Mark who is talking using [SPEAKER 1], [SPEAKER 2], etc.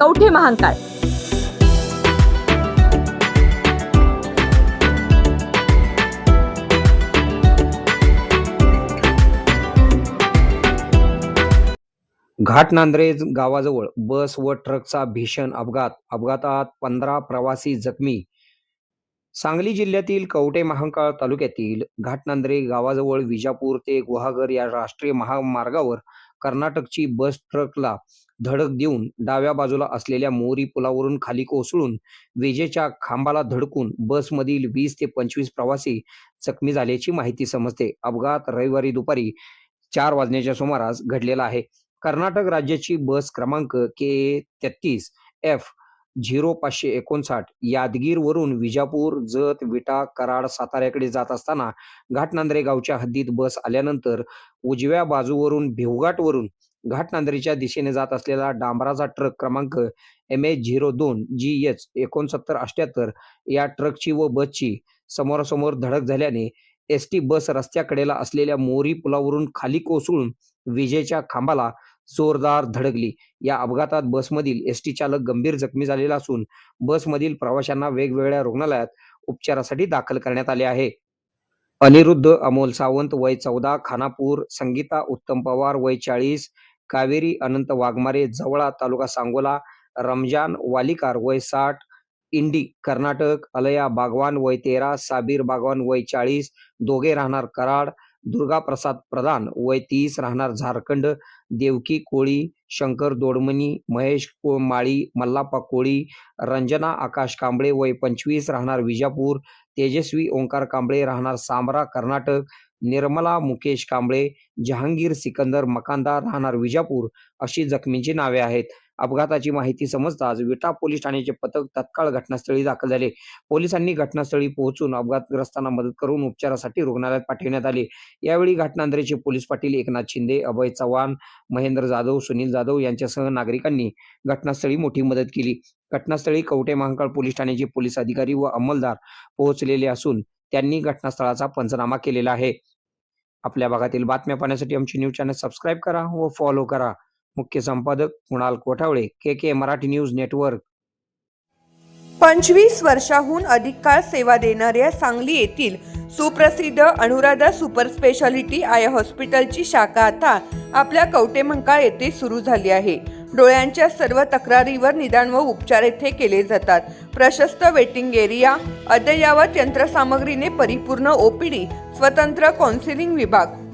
[SPEAKER 1] कवठे महांकाळ
[SPEAKER 2] घाटनांद्रेज गावाजवळ बस व ट्रकचा भीषण अपघात. अपघातात पंधरा प्रवासी जखमी. सांगली जिल्ह्यातील कवटे महांकाळ तालुक्यातील घाटनांद्रे गावाजवळ विजापूर ते गुहागर या राष्ट्रीय महामार्गावर कर्नाटकची बस ट्रकला धडक देऊन डाव्या बाजूला असलेल्या मोरी पुलावरून खाली कोसळून विजेच्या खांबाला धडकून बसमधील वीस ते पंचवीस प्रवासी जखमी झाल्याची माहिती समजते. अपघात रविवारी दुपारी चार वाजण्याच्या सुमारास घडलेला आहे. कर्नाटक राज्याची बस क्रमांक के तेहतीस एफ झिरो पाचशे एकोणसाठ यादगीरवरून विजापूर जत विटा कराड साताऱ्याकडे जात असताना घाटनांद्रे गावच्या हद्दीत बस आल्यानंतर उजव्या बाजूवरून भिवघाटवरून घाटनांद्रेच्या दिशेने जात असलेला डांबराचा ट्रक क्रमांक एम एच झिरो दोन जी एच एकोणसत्तर अठ्याहत्तर या ट्रकची व बसची समोरासमोर धडक झाल्याने एस टी बस रस्त्याकडेला असलेल्या मोरी पुलावरून खाली कोसळून विजेच्या खांबाला जोरदार धडकली. या अपघातात बसमधील एस टी चालक गंभीर जखमी झालेला असून बसमधील प्रवाशांना वेगवेगळ्या रुग्णालयात उपचारासाठी दाखल करण्यात आले आहे. अनिरुद्ध अमोल सावंत वय चौदा खानापूर संगीता उत्तम पवार वय चाळीस कावेरी अनंत वाघमारे जवळा तालुका सांगोला रमजान वालिकार वय साठ इंडी कर्नाटक अलया बागवान वय तेरा साबीर बागवान वय चाळीस दोघे राहणार कराड दुर्गा प्रसाद प्रधान. वय तीस राहणार झारखंड. देवकी कोळी शंकर दोडमणी महेश को- माळी मल्लाप्पा कोळी रंजना आकाश कांबळे. वय पंचवीस राहणार विजापूर. तेजस्वी ओंकार कांबळे राहणार सांबरा कर्नाटक. निर्मला मुकेश कांबळे जहांगीर सिकंदर मकांदा राहणार विजापूर. अशी जखमींची नावे आहेत. अपघाताची माहिती समजताच विटा पोलीस ठाण्याचे पथक तत्काळ घटनास्थळी दाखल झाले. पोलिसांनी घटनास्थळी पोहोचून अपघातग्रस्तांना मदत करून उपचारासाठी रुग्णालयात पाठवण्यात आले. यावेळी घटनांतरेचे पोलीस पाटील एकनाथ शिंदे अभय चव्हाण महेंद्र जाधव सुनील जाधव यांच्यासह नागरिकांनी घटनास्थळी मोठी मदत केली. घटनास्थळी कवटे महांकाळ पोलीस ठाण्याचे पोलीस अधिकारी व अंमलदार पोहोचलेले असून त्यांनी घटनास्थळाचा पंचनामा केलेला आहे. आपल्या भागातील बातम्या पाहण्यासाठी आमची न्यूज चॅनल सबस्क्राईब करा व फॉलो करा. मुख्य संपादक Kunal Kothavale K K Marathi news network.
[SPEAKER 3] पंचवीस वर्षाहून अधिक काळ सेवा देणाऱ्या सांगली येथील सुप्रसिद्ध अनुराधा सुपर स्पेशालिटी आय हॉस्पिटलची शाखा आता आपल्या कवटेमंकाळ येथे सुरू झाली आहे. डोळ्यांच्या सर्व तक्रारीवर निदान व उपचार येथे केले जातात. प्रशस्त वेटिंग एरिया अद्ययावत यंत्रसामग्रीने परिपूर्ण ओपीडी स्वतंत्र काउन्सिलिंग विभाग